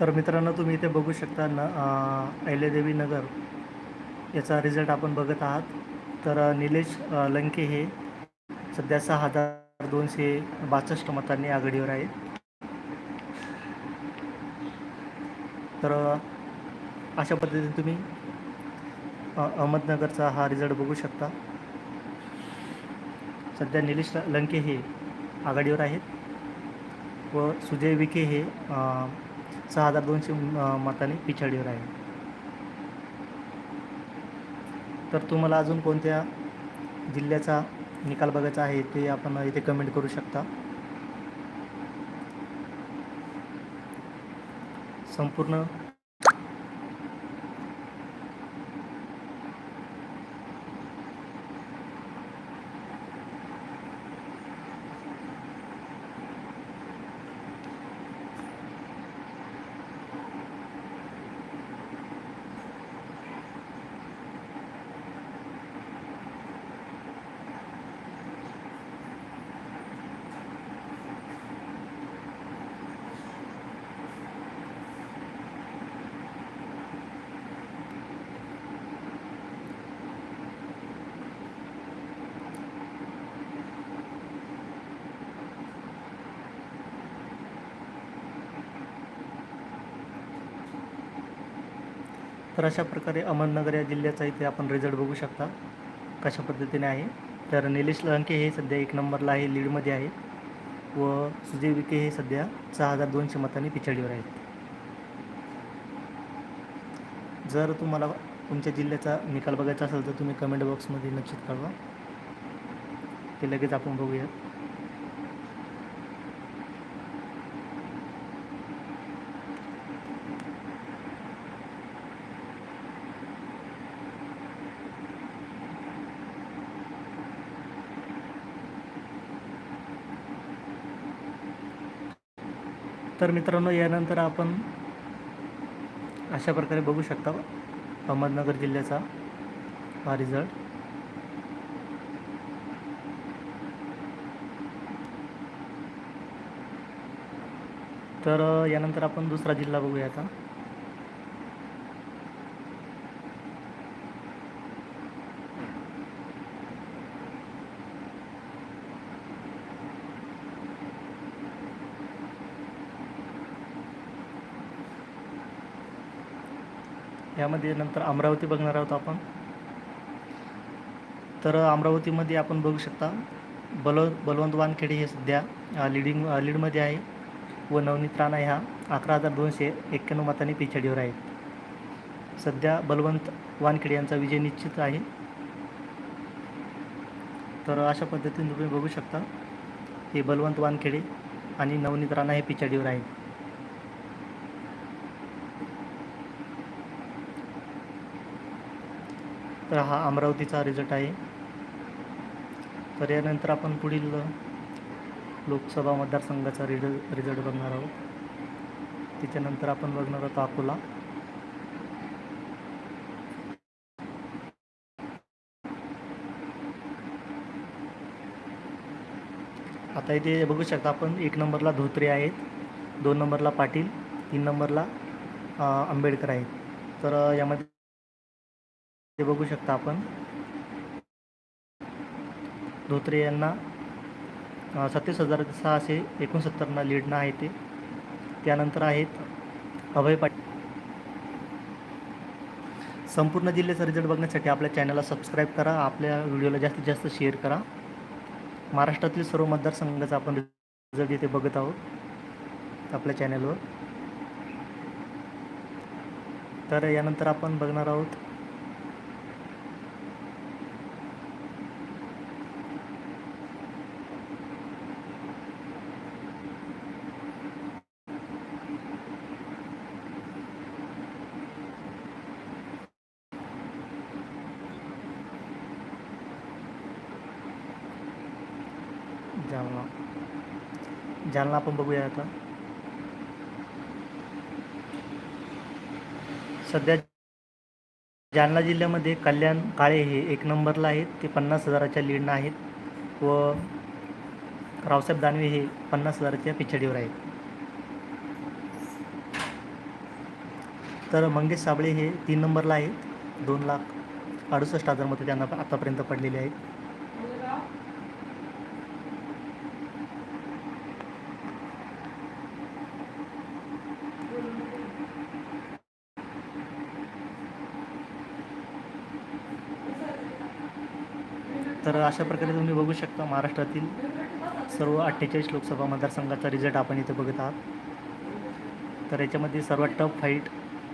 तर मित्रांनो तुम्ही इथे बघू शकता न अहिल्यादेवी नगर. याचा रिझल्ट आपण बघत आहात. तर निलेश लंके हे सध्या सहा हजार दोनशे बासष्ट मतांनी आघाडीवर आहेत. तर अशा पद्धतीने तुम्ही अहमदनगरचा हा रिझल्ट बघू शकता. सध्या निलेश लंके हे आघाडीवर आहेत. व सुजय विखे हे सहा हजार दोनशे म- पिछाडीवर आहे. तर तुम्हाला अजून कोणत्या जिल्ह्याचा निकाल बघायचा आहे ते आपण इथे कमेंट करू शकता. संपूर्ण तर अशा प्रकारे अहमदनगर या जिल्ह्याचा इथे आपण रिझल्ट बघू शकता. कशा पद्धतीने आहे. तर निलेश लंके हे सध्या एक नंबरला आहे लीडमध्ये आहे. व सुजय विखे हे सध्या सहा हजार दोनशे मतांनी पिछाडीवर आहेत. जर तुम्हाला तुमच्या जिल्ह्याचा निकाल बघायचा असेल तर तुम्ही कमेंट बॉक्समध्ये निश्चित कळवा. ते लगेच आपण बघूयात. तर मित्रांनो यानंतर आपण अशा प्रकारे बघू शकता अहमदनगर जिल्ह्याचा हा रिझल्ट तर यानंतर आपण दुसरा जिल्हा बघूया आता. यामध्ये नंतर अमरावती बघणार आहोत आपण. तर अमरावतीमध्ये आपण बघू शकता बल बलवंत वानखेडे हे सध्या लिडिंग लीडमध्ये आहे. व नवनीत राणा ह्या अकरा हजार दोनशे एक्क्याण्णव मतांनी पिछाडीवर आहेत. सध्या बलवंत वानखेडे यांचा विजय निश्चित आहे. तर अशा पद्धतीने तुम्ही बघू शकता हे बलवंत वानखेडे आणि नवनीत राणा हे पिछाडीवर आहेत. तर हा अमरावतीचा रिझल्ट आहे. तर यानंतर आपण पुढील लोकसभा मतदारसंघाचा रिझ रिझल्ट बघणार आहोत. त्याच्यानंतर आपण बघणार आहोत अकोला. आता इथे बघू शकता आपण एक नंबरला धोत्रे आहेत दोन नंबरला पाटील तीन नंबरला आंबेडकर आहेत. तर यामध्ये ते बघू शकता आपण. धोत्रे यांना सत्तीस हजार सहाशे एकोणसत्तरना लीडनं आहे ते. त्यानंतर आहेत अभय पाटील संपूर्ण जिल्ह्याचा रिझल्ट बघण्यासाठी आपल्या चॅनलला सबस्क्राईब करा. आपल्या व्हिडिओला जास्तीत जास्त शेअर करा. महाराष्ट्रातील सर्व मतदारसंघाचा आपण रिझल्ट इथे बघत आहोत आपल्या चॅनलवर तर यानंतर आपण बघणार आहोत जालना. जालना आपण बघूया आता. सध्या जालना जिल्ह्यामध्ये कल्याण काळे हे एक नंबरला आहेत ते पन्नास हजाराच्या लीडनं आहेत व रावसाहेब दानवे हे पन्नास हजाराच्या पिछाडीवर आहेत. तर मंगेश साबळे हे तीन नंबरला आहेत दोन लाख अडुसष्ट हजार मतं त्यांना आतापर्यंत पडलेले आहेत. तर अशा प्रकारे तुम्ही बघू शकता महाराष्ट्रातील सर्व अठ्ठेचाळीस लोकसभा मतदारसंघाचा रिझल्ट आपण इथे बघत आहात. तर याच्यामध्ये सर्वात टफ फाईट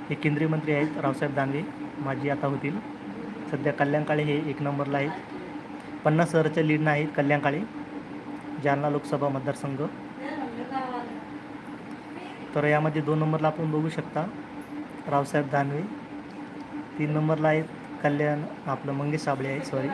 हे केंद्रीय मंत्री आहेत रावसाहेब दानवे माजी आता होतील. सध्या कल्याण काळे हे एक नंबरला आहेत. पन्नास हजारच्या लीडनं आहेत कल्याण काळे जालना लोकसभा मतदारसंघ. तर यामध्ये दोन नंबरला आपण बघू शकता रावसाहेब दानवे तीन नंबरला आहेत कल्याण आपलं मंगेश साबळे आहेत सॉरी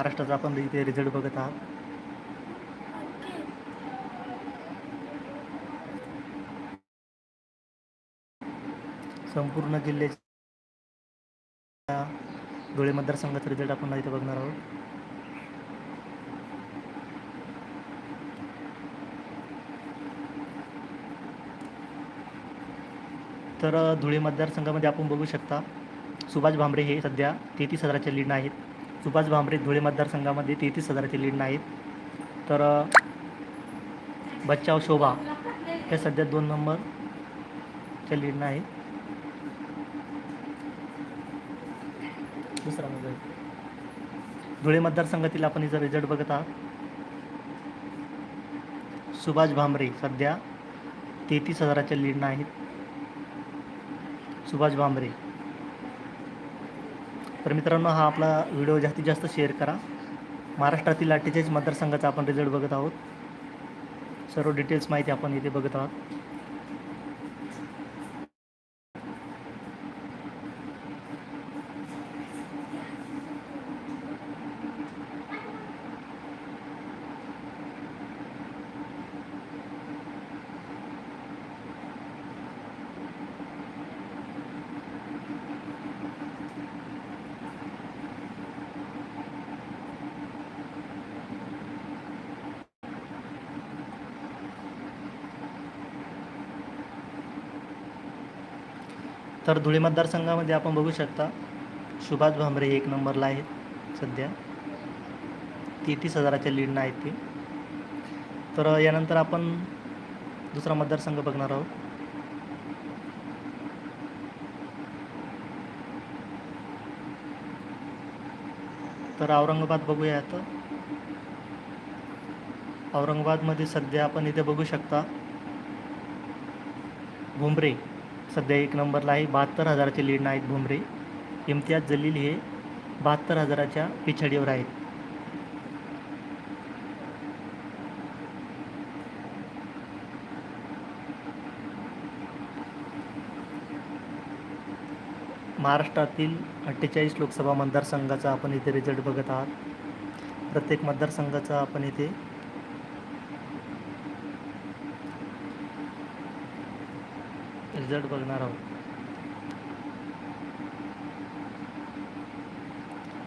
महाराष्ट्राचा आपण इथे रिझल्ट बघत आहात. संपूर्ण जिल्ह्याच्या धुळे मतदारसंघाचा रिझल्ट आपण इथे बघणार आहोत. तर धुळे मतदारसंघामध्ये आपण बघू शकता सुभाष भांबरे हे सध्या तेहतीस हजाराच्या लीडनं आहेत. सुभाष भांबरे धुळे मतदारसंघामध्ये तेहतीस हजाराचे लीड आहेत तर बच्चाव शोभा हे सध्या दोन नंबरच्या लीडनं आहेत दुसरा मोबाईल धुळे मतदारसंघातील आपण इथं रिझल्ट बघत आहात. सुभाष भांबरे सध्या तेहतीस हजाराच्या लीडनं आहेत सुभाष भांबरे तर मित्रांनो हा आपला व्हिडिओ जास्तीत जास्त शेअर करा. महाराष्ट्रातील अठ्ठेचाळीस मतदारसंघाचा आपण रिझल्ट बघत आहोत. सर्व डिटेल्स माहिती आपण इथे बघत आहोत. तर धुळे मतदारसंघामध्ये आपण बघू शकता सुभाष भामरे एक नंबरला आहेत सध्या. तेहतीस हजाराच्या लीडनं आहेत ते. तर यानंतर आपण दुसरा मतदारसंघ बघणार आहोत. तर औरंगाबाद बघूया आता. औरंगाबादमध्ये सध्या आपण इथे बघू शकता. भुमरे. सध्या एक नंबरला आहे बहात्तर हजाराचे लीड आहेत भुमरे. इम्तियाज जलील हे बहात्तर हजाराच्या पिछाडीवर आहेत. महाराष्ट्रातील अठ्ठेचाळीस लोकसभा मतदारसंघाचा आपण इथे रिझल्ट बघत आहात. प्रत्येक मतदारसंघाचा आपण इथे रिझल्ट बघणार आहोत.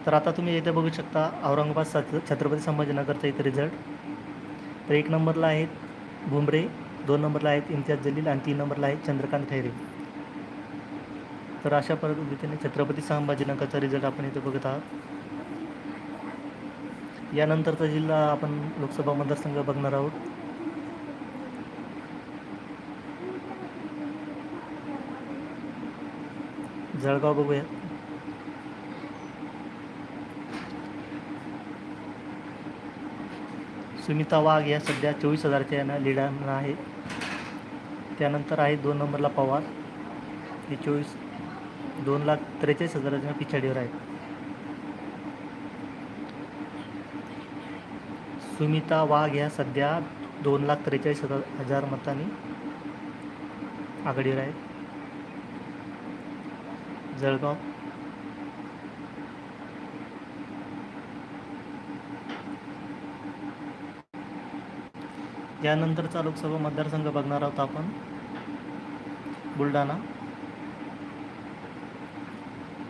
तर आता तुम्ही इथे बघू शकता औरंगाबाद सत छत्रपती संभाजीनगरचा इथे रिझल्ट. तर एक नंबरला आहेत भुमरे दोन नंबरला आहेत इम्तियाज जलील आणि तीन नंबरला आहेत चंद्रकांत खैरे. तर अशा पद्धतीने छत्रपती संभाजीनगरचा रिझल्ट आपण इथे बघत आहात. यानंतरचा जिल्हा आपण लोकसभा मतदारसंघ बघणार आहोत. जळगाव बघूया. सुमिता वाघ या सध्या चोवीस हजारच्या यानं लिडानं आहे. त्यानंतर आहे दोन नंबरला पवार. हे चोवीस दोन लाख त्रेचाळीस हजाराच्या पिछाडीवर आहेत. सुमिता वाघ ह्या सध्या दोन लाख त्रेचाळीस हजार हजार मतांनी आघाडीवर आहेत. जळगाव. यानंतरचा लोकसभा मतदारसंघ बघणार आहोत आपण. बुलढाणा.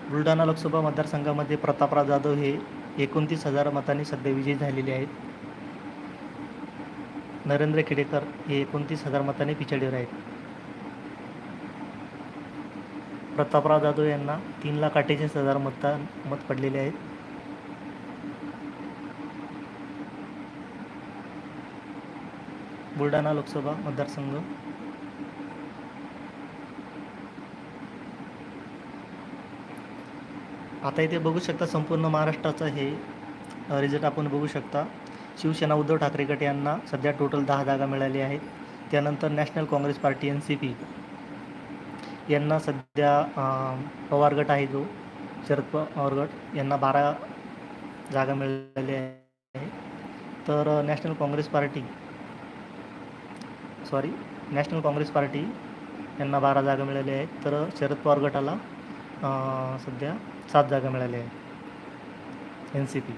बुलढाणा लोकसभा मतदारसंघामध्ये प्रतापराव जाधव हे एकोणतीस हजार मतांनी सध्या विजयी झालेले आहेत. नरेंद्र खेडेकर हे एकोणतीस हजार मतांनी पिछाडीवर आहेत. प्रतापराव जाधव यांना तीन लाख अठ्ठेचाळीस हजार मता मत पडलेले आहेत. बुलढाणा लोकसभा मतदारसंघ. आता इथे बघू शकता संपूर्ण महाराष्ट्राचं हे रिझल्ट आपण बघू शकता. शिवसेना उद्धव ठाकरे गट यांना सध्या टोटल दहा जागा मिळाल्या आहेत. त्यानंतर national congress party N C P यांना सध्या पवारगट पवार गट आहे जो शरद पवार गट यांना बारा जागा मिळालेल्या आहे. तर national congress party sorry national congress party यांना बारा जागा मिळाल्या आहेत. तर शरद पवार गटाला सध्या सात जागा मिळाल्या आहेत. N C P.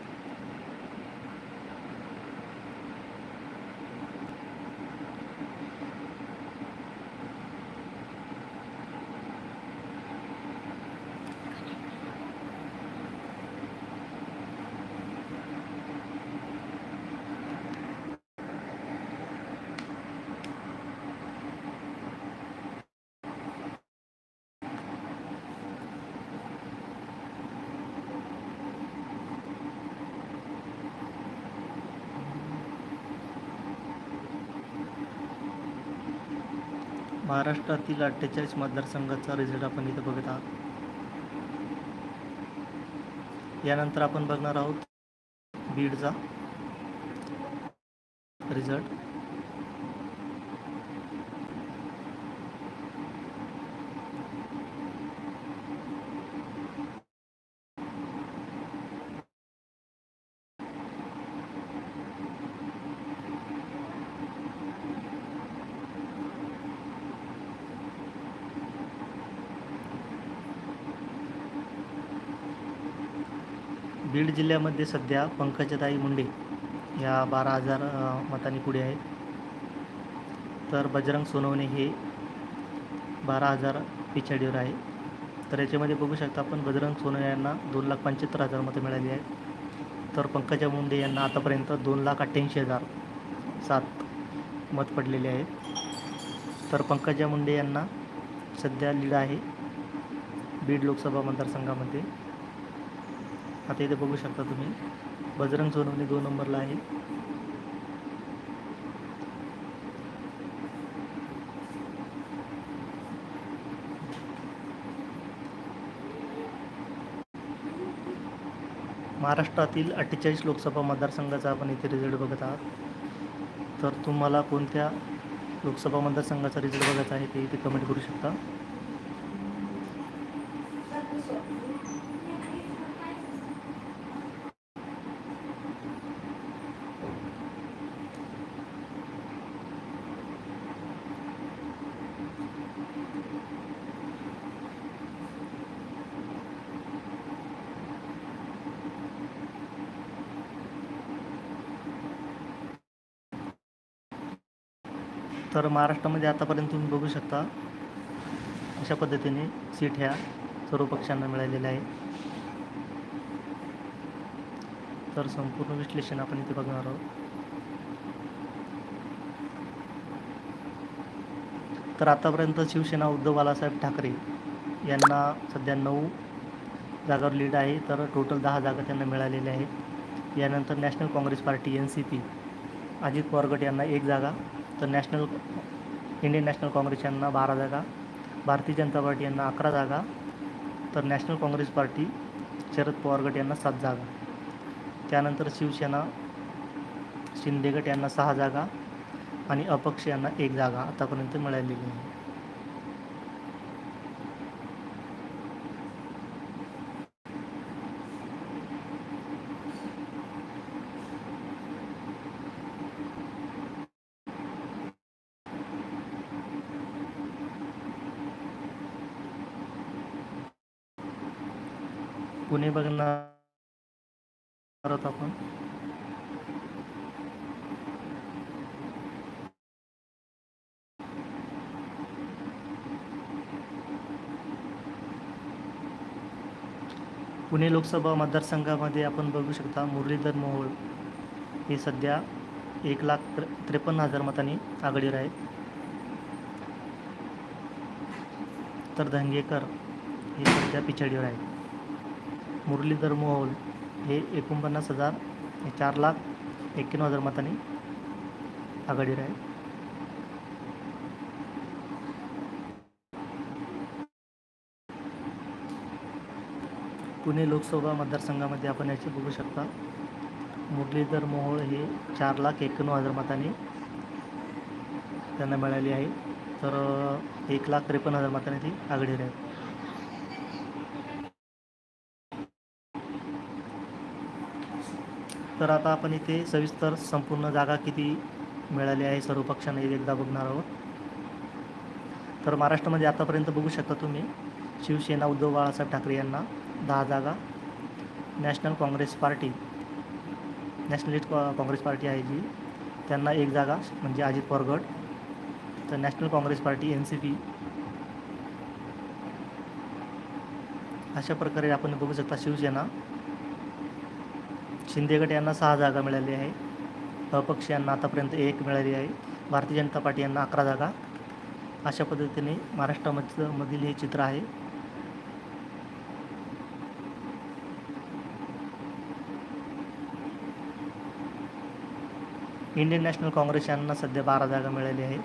महाराष्ट्रातील अठ्ठेचाळीस मतदारसंघाचा रिझल्ट आपण इथं बघत आहात. यानंतर आपण बघणार आहोत बीडचा रिझल्ट बीड जिल्ह्यामध्ये सध्या पंकजताई मुंडे या बारा हजार मतांनी पुढे आहेत. तर बजरंग सोनवणे हे बारा हजार पिछाडीवर आहे. तर याच्यामध्ये बघू शकता आपण बजरंग सोनवणे यांना दोन लाख पंच्याहत्तर हजार मतं मिळाली आहेत. तर पंकजा मुंडे यांना आतापर्यंत दोन लाख अठ्ठ्याऐंशी हजार सात मत पडलेले आहेत. तर पंकजा मुंडे यांना सध्या लीड आहे बीड लोकसभा मतदारसंघामध्ये. आता इथे बघू शकता तुम्ही. बजरंग सोनवणे दोन नंबरला आहे. महाराष्ट्रातील अठ्ठेचाळीस लोकसभा मतदारसंघाचा आपण इथे रिझल्ट बघत आहात. तर तुम्हाला कोणत्या लोकसभा मतदारसंघाचा रिझल्ट बघायचा आहे ते इथे कमेंट करू शकता. तर महाराष्ट्रामध्ये आतापर्यंत तुम्ही बघू शकता अशा पद्धतीने सीट ह्या सर्व पक्षांना मिळालेल्या आहे तर संपूर्ण विश्लेषण आपण इथे बघणार आहोत. तर आतापर्यंत शिवसेना उद्धव बालासाहेब ठाकरे यांना सध्या नऊ जागावर लीड आहे तर टोटल दहा जागा त्यांना मिळालेल्या आहेत. यानंतर national congress party N C P Ajit Pawar गट यांना एक जागा तर नॅशनल इंडियन नॅशनल काँग्रेस यांना बारा जागा भारतीय जनता पार्टी यांना अकरा जागा तर national congress party Sharad Pawar गट यांना सात जागा. त्यानंतर शिवसेना शिंदे गट यांना सहा जागा आणि अपक्ष यांना एक जागा आतापर्यंत मिळालेली आहे बघणार आहोत आपण. पुणे लोकसभा मतदारसंघामध्ये आपण बघू शकता मुरलीधर मोहोळ हे सध्या एक लाख त्रेपन्न हजार मतांनी आघाडीवर आहेत. तर धंगेकर हे सध्या पिछाडीवर आहेत. मुरलीधर मोहोल हे एकोणपन्नास हजार चार लाख एक्क्याण्णव हजार मतांनी आघाडीवर आहे पुणे लोकसभा मतदारसंघामध्ये आपण याचे बघू शकता. मुरलीधर मोहोळ हे चार लाख एक्क्याण्णव हजार मतांनी त्यांना मिळाली आहे. तर एक लाख त्रेपन्न हजार मतांनी ती आघाडीवर आहे तर आता आपण इथे सविस्तर संपूर्ण जागा किती मिळाली आहे सर्व पक्षांना एकदा बघणार आहोत. तर महाराष्ट्रामध्ये आतापर्यंत बघू शकता तुम्ही शिवसेना उद्धव बाळासाहेब ठाकरे यांना दहा जागा नॅशनल काँग्रेस पार्टी नॅशनलिस्ट कॉ काँग्रेस पार्टी आहे जी त्यांना एक जागा म्हणजे अजित पवार गट तर national congress party N C P. अशा प्रकारे आपण बघू शकता शिवसेना शिंदे गट यांना सहा जागा मिळाली आहे. अपक्ष यांना आतापर्यंत एक मिळाली आहे. भारतीय जनता पार्टी यांना अकरा जागा. अशा पद्धतीने महाराष्ट्रामधलं मधील हे चित्र आहे. इंडियन नॅशनल काँग्रेस यांना सध्या बारा जागा मिळाली आहे.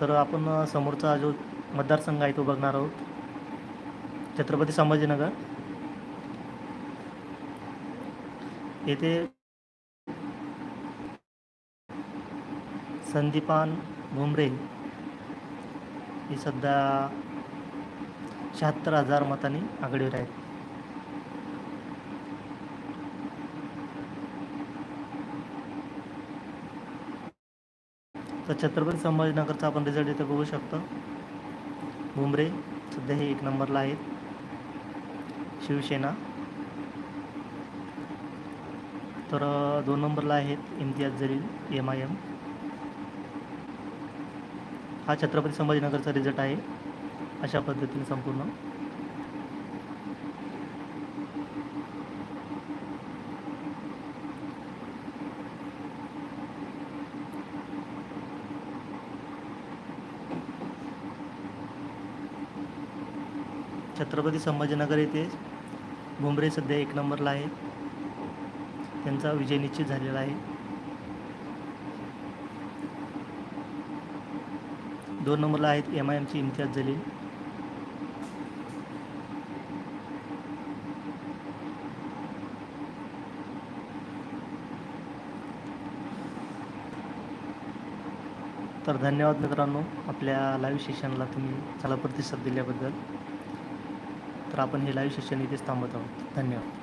तर आपण समोरचा जो मतदारसंघ आहे तो बघणार आहोत. छत्रपती संभाजीनगर. येथे संदीपान भुमरे हे सध्या शहात्तर हजार मतांनी आघाडीवर आहेत. तर छत्रपती संभाजीनगरचा आपण रिझल्ट इथे बघू शकतो. भुमरे सध्या हे एक नंबरला आहेत. शिवसेना. तर दोन नंबरला आहेत Imtiaz Jaleel M I M हा छत्रपती संभाजीनगरचा रिझल्ट आहे अशा पद्धतीने संपूर्ण. छत्रपती संभाजीनगर येथे भुमरे सध्या एक नंबरला आहे. त्यांचा विजय निश्चित झालेला आहे. दोन नंबरला आहेत एम आय एमची इम्तियाज जलील. तर धन्यवाद मित्रांनो आपल्या लाईव्ह सेशनला तुम्ही चांगला प्रतिसाद दिल्याबद्दल. तर आपण हे लाईव्ह सेशन इथेच थांबत आहोत. धन्यवाद.